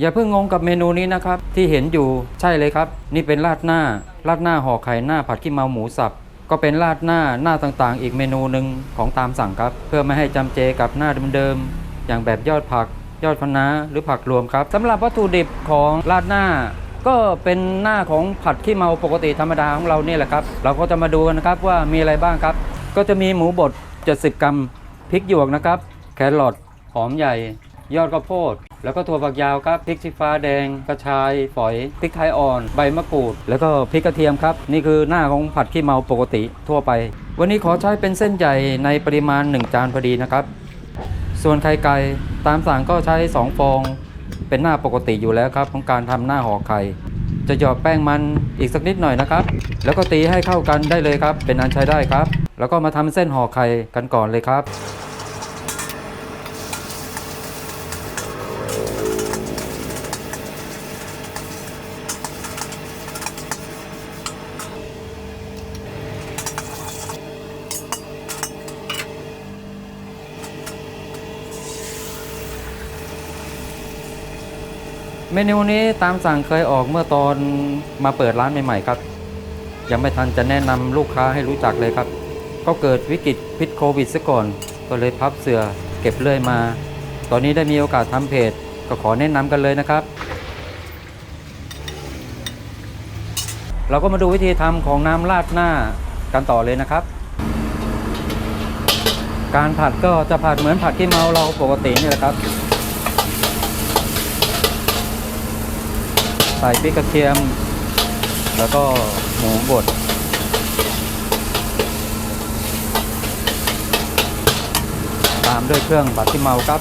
อย่าเพิ่งงงกับเมนูนี้นะครับ ที่เห็นอยู่ใช่เลยครับ นี่เป็นราดหน้า ราดหน้าห่อไข่หน้าผัดขี้เมาหมูสับ ก็เป็นราดหน้าหน้าต่างๆ อีกเมนูหนึ่งของตามสั่งครับ เพื่อไม่ให้จำเจกับหน้าเดิมๆอย่างแบบยอดผัก ยอดคะน้าหรือผักรวมครับสำหรับวัตถุดิบของราดหน้า ก็เป็นหน้าของผัดขี้เมาปกติธรรมดาของเราเนี่ยแหละครับเราก็จะมาดูกันนะครับว่ามีอะไรบ้างครับ ก็จะมีหมูบด70กรัมพริกหยวกนะครับ แครอทหอมใหญ่ ยอดข้าวโพด แล้วก็ถั่วฝักยาวครับพริกชี้ฟ้าแดงกระชายฝอยพริกไทยอ่อน ใบมะกรูด แล้วก็พริกกระเทียมครับ นี่คือหน้าของผัดขี้เมาปกติทั่วไป วันนี้ขอใช้เป็นเส้นใหญ่ในปริมาณ 1 จานพอดีนะครับ ส่วนไข่ไก่ตามสั่งก็ใช้ 2 ฟอง เป็นหน้าปกติอยู่แล้วครับ ของการทำหน้าห่อไข่จะหยอดแป้งมันอีกสักนิดหน่อยนะครับ แล้วก็ตีให้เข้ากันได้เลยครับ เป็นอันใช้ได้ครับ แล้วก็มาทำเส้นห่อไข่กันก่อนเลยครับ เมนูนี้ตามสั่งเคยออกเมื่อตอนมาเปิดร้านใหม่ๆครับ ยังไม่ทันจะแนะนำลูกค้าให้รู้จักเลยครับ ก็เกิดวิกฤตพิษโควิดซะก่อน ก็เลยพับเสือเก็บเลื่อยมา ตอนนี้ได้มีโอกาสทำเพจ ก็ขอแนะนำกันเลยนะครับ เราก็มาดูวิธีทำของน้ำราดหน้ากันต่อเลยนะครับ การผัดก็จะผัดเหมือนผัดขี้เมาเราปกตินี่แหละครับ ใส่พริกกระเทียม แล้วก็หมูบดตามด้วยเครื่องบัดที่เมาครับ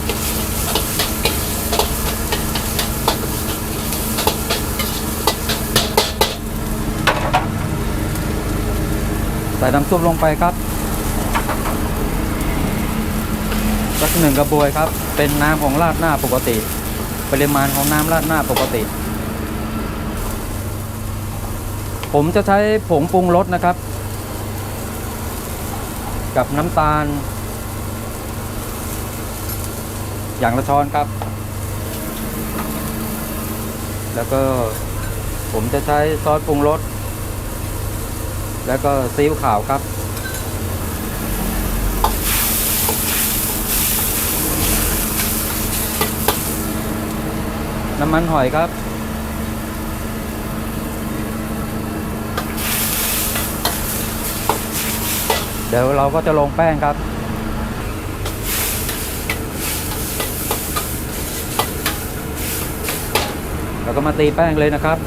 ใส่น้ำซุปลงไปครับสักหนึ่งกระบวยครับ เป็นน้ำของราดหน้าปกติ ปริมาณของน้ำราดหน้าปกติ ผมจะใช้ผงปรุงรสนะครับ กับน้ำตาล อย่างละช้อนครับ แล้วก็ผมจะใช้ซอสปรุงรสแล้วก็ซีอิ๊วขาวครับ น้ำมันหอยครับ เดี๋ยวเราก็จะลงแป้งครับแล้วก็มาตีแป้งเลยนะครับ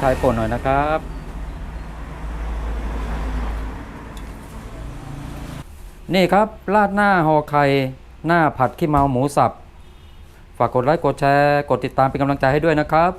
ทายป่นหน่อยนะครับ นี่ครับราดหน้าห่อไข่หน้าผัดขี้เมาหมูสับ ฝากกดไลค์กดแชร์ กดติดตามเป็นกำลังใจให้ด้วยนะครับ